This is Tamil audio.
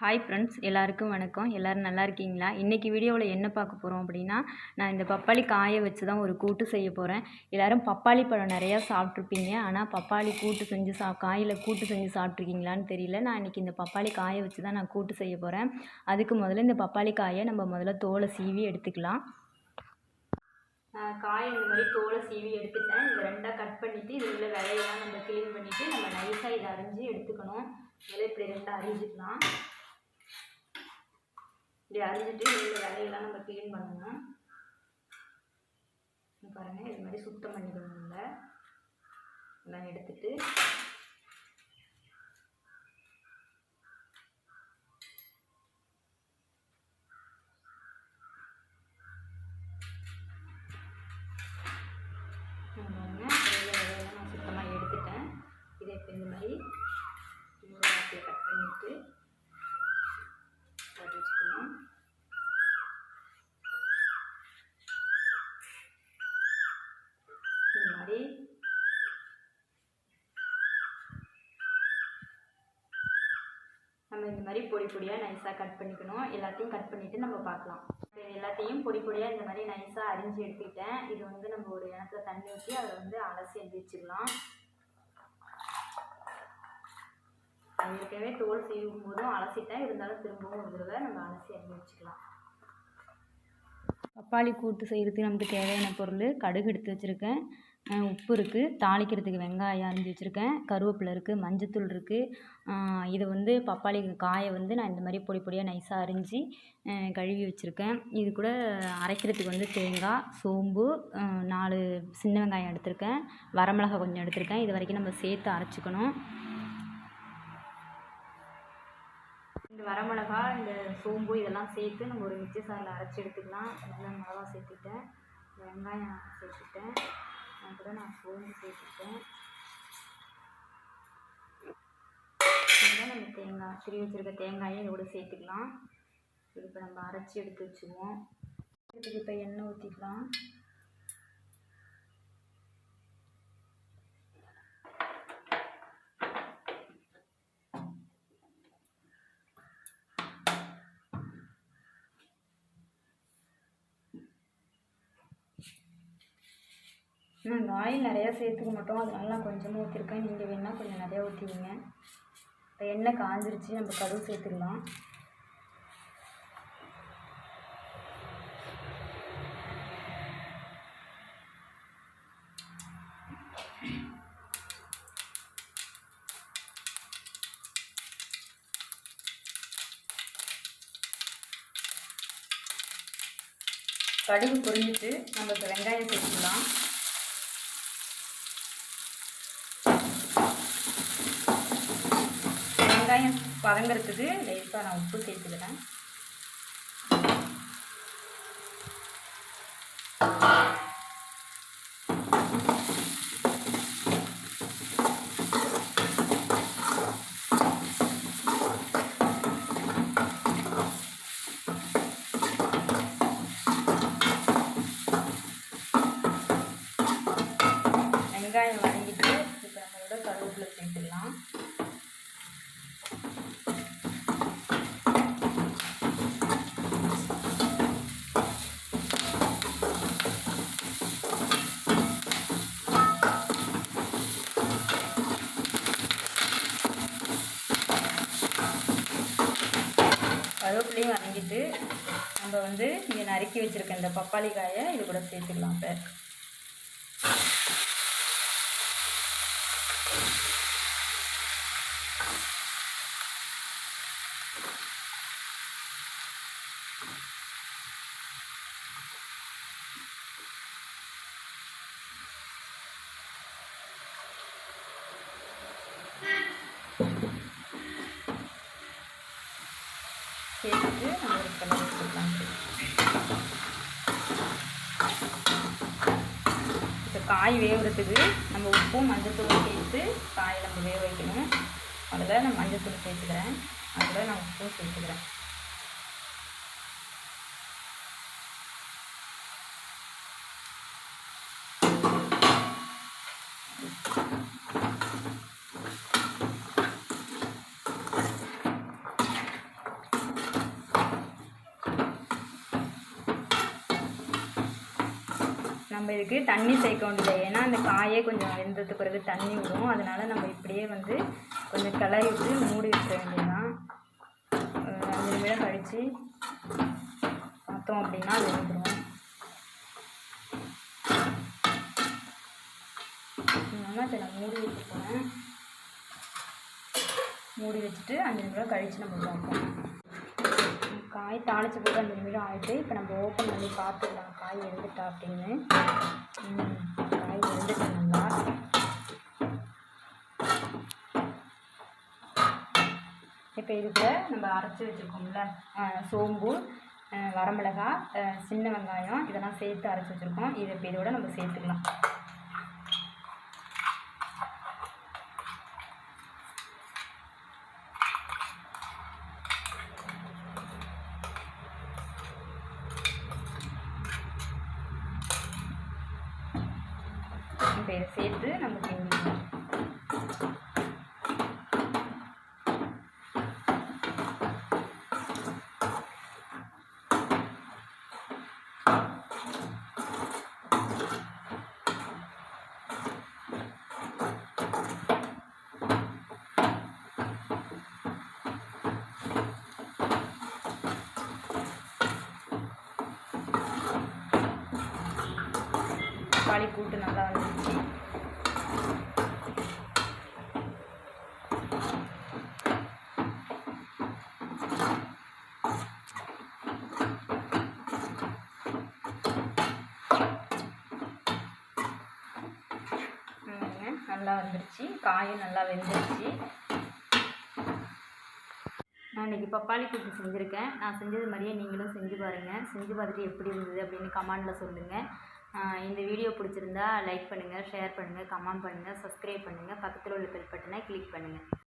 ஹாய் ஃப்ரெண்ட்ஸ் எல்லாருக்கும் வணக்கம். எல்லோரும் நல்லா இருக்கீங்களா? இன்றைக்கி வீடியோவில் என்ன பார்க்க போகிறோம் அப்படின்னா நான் இந்த பப்பாளி காய வச்சு தான் ஒரு கூட்டு செய்ய போகிறேன் எல்லோரும் பப்பாளி பழம் நிறையா சாப்பிட்ருப்பீங்க ஆனால் பப்பாளி கூட்டு செஞ்சு சா காயில் கூட்டு செஞ்சு சாப்பிட்ருக்கீங்களான்னு தெரியல. நான் இன்றைக்கி இந்த பப்பாளி காய வச்சு தான் நான் கூட்டு செய்ய போகிறேன் அதுக்கு முதல்ல இந்த பப்பாளி காயை நம்ம முதல்ல தோலை சீவி எடுத்துக்கலாம். காயை இந்த மாதிரி தோலை சீவி எடுத்துட்டேன். இந்த ரெண்டாக கட் பண்ணிவிட்டு இதில் உள்ள விலையெல்லாம் நம்ம க்ளீன் பண்ணிவிட்டு நம்ம நைஸாக இதை அரிஞ்சு எடுத்துக்கணும். இதில் இப்படி ரெண்டாக அரிஞ்சிக்கலாம். இப்படி அரிஞ்சிட்டு இந்த விலையெல்லாம் நம்ம க்ளீன் பண்ணணும். பாருங்கள் இது மாதிரி சுத்தம் பண்ணிக்கணும் இல்லை எல்லாம் எடுத்துட்டு இங்க பாருங்க இதில் விலையெல்லாம் நான் சுத்தமாக எடுத்துட்டேன் இதை இப்போ இந்த மாதிரி நூறு வாட்டியை கட் பண்ணிவிட்டு போட்டு வச்சுக்கணும் நம்ம இந்த மாதிரி பொடி பொடியாக நைஸாக கட் பண்ணிக்கணும். எல்லாத்தையும் கட் பண்ணிவிட்டு நம்ம பார்க்கலாம். எல்லாத்தையும் பொடி பொடியாக இந்த மாதிரி நைஸாக அரிஞ்சு எடுத்துக்கிட்டேன். இது வந்து நம்ம ஒரு இடத்துல தண்ணி ஊற்றி அதை வந்து அலசி எடுத்து வச்சுக்கலாம் அது ஏற்கனவே தோல் செய்யும் போதும். அலசிட்டேன். இருந்தாலும் திரும்பவும் ஒரு தடவை நம்ம அலசி அரிஞ்சு வச்சுக்கலாம். பப்பாளி கூட்டு செய்கிறதுக்கு நமக்கு தேவையான பொருள் கடுகு எடுத்து வச்சுருக்கேன். உப்பு இருக்குது தாளிக்கிறதுக்கு வெங்காயம் அரிஞ்சு வச்சுருக்கேன் கருவேப்பிலை இருக்குது மஞ்சத்தூள் இருக்குது இதை வந்து பப்பாளி காயை வந்து நான் இந்த மாதிரி பொடி பொடியாக நைஸாக அரிஞ்சு கழுவி வச்சுருக்கேன். இது கூட அரைக்கிறதுக்கு வந்து தேங்காய் சோம்பு நாலு சின்ன வெங்காயம் எடுத்திருக்கேன். வரமிளகாய் கொஞ்சம் எடுத்திருக்கேன். இது வரைக்கும் நம்ம சேர்த்து அரைச்சிக்கணும். இந்த வரமிளகா இந்த சோம்பு இதெல்லாம் சேர்த்து நம்ம ஒரு மிக்சி சாரில் அரைச்சி எடுத்துக்கலாம். நல்லா மிளகா சேர்த்துட்டேன் வெங்காயம் சேர்த்துட்டேன் அது கூட நான் சோம்பு சேர்த்துருக்கேன் இதில் நம்ம தேங்காய் திருவி வச்சுருக்க தேங்காயை இதோட சேர்த்துக்கலாம். இப்போ நம்ம அரைச்சி எடுத்து வச்சுக்குவோம் இதுக்கு இப்போ எண்ணெய் ஊற்றிக்கலாம் நாங்கள் ஆயில் நிறையா சேர்த்துக்க மாட்டோம் அதனால நான் கொஞ்சமாக ஊற்றிருக்கேன் நீங்கள் வேணால் கொஞ்சம் நிறையா ஊற்றிக்கிங்க இப்போ எண்ணெய் காஞ்சிருச்சு நம்ம கடுகு சேர்த்துக்கலாம் கடுகு பொரிஞ்சிட்டு நம்ம இப்போ வெங்காயம் சேர்த்துக்கலாம். வெங்காயம் வதங்கிறதுக்கு லேசாக நான் உப்பு சேர்த்துக்கிறேன் வெங்காயம் வதங்கிட்டு இப்போ நம்மளோட கருவேப்பிலை சேர்த்துக்கலாம் கருவேப்பிலையும் வதங்கிட்டு நம்ம வந்து இங்கே நறுக்கி வச்சுருக்க இந்த பப்பாளி காயை இது கூட சேர்த்துக்கலாம் இப்போ. சேர்த்துட்டு நம்ம ஒரு கலர் வச்சுக்கலாம். இப்போ காய் வேகிறதுக்கு நம்ம உப்பும் மஞ்சத்தூளும் சேர்த்து காயை நம்ம வேக வைக்கணும். அதில் நான் மஞ்சத்தூள் சேர்த்துக்கிறேன். அதில் நான் உப்பும் சேர்த்துக்கிறேன். நம்ம இதுக்கு தண்ணி சேர்க்க வேண்டியது. ஏன்னா அந்த காயே கொஞ்சம் வெந்ததுக்கு பிறகு தண்ணி விடும். அதனால் நம்ம இப்படியே வந்து கொஞ்சம் கிளறி விட்டு மூடி வச்சிட வேண்டியதுதான். அஞ்சு நிமிடம் கழித்து பார்த்தோம் அப்படின்னா அது வந்துடும் வெங்காயத்தை நான் மூடி வச்சுருக்கேன். மூடி வச்சுட்டு அஞ்சு நிமிடம் கழித்து நம்ம பார்ப்போம். காய் தாளித்து போட்டு அஞ்சு நிமிடம் ஆகிட்டு இப்போ நம்ம ஓப்பன் பண்ணி பார்த்துக்கலாம். காய் வெந்துட்டா அப்படின்னு. காய் வெந்துட்டு நல்லா. இப்போ இதுக்கு நம்ம அரைச்சி வச்சுருக்கோம்ல சோம்பு வரமிளகாய் சின்ன வெங்காயம் இதெல்லாம் சேர்த்து அரைச்சி வச்சுருக்கோம். இதை இப்போ இதோட நம்ம சேர்த்துக்கலாம். சேர்த்து நம்ம தக்காளி கூட்டு நல்லா வந்துருச்சு நல்லா வந்துருச்சு. காயும் நல்லா வெந்துருச்சு. நான் இன்றைக்கி பப்பாளி கூட்டு செஞ்சுருக்கேன். நான் செஞ்சது மாதிரியே நீங்களும் செஞ்சு பாருங்கள் செஞ்சு பார்த்துட்டு எப்படி இருந்தது அப்படின்னு கமெண்டில் சொல்லுங்கள் இந்த வீடியோ பிடிச்சிருந்தா லைக் பண்ணுங்கள் ஷேர் பண்ணுங்கள் கமெண்ட் பண்ணுங்கள் சப்ஸ்கிரைப் பண்ணுங்கள் பக்கத்தில் உள்ள பெல் பட்டனை கிளிக் பண்ணுங்கள்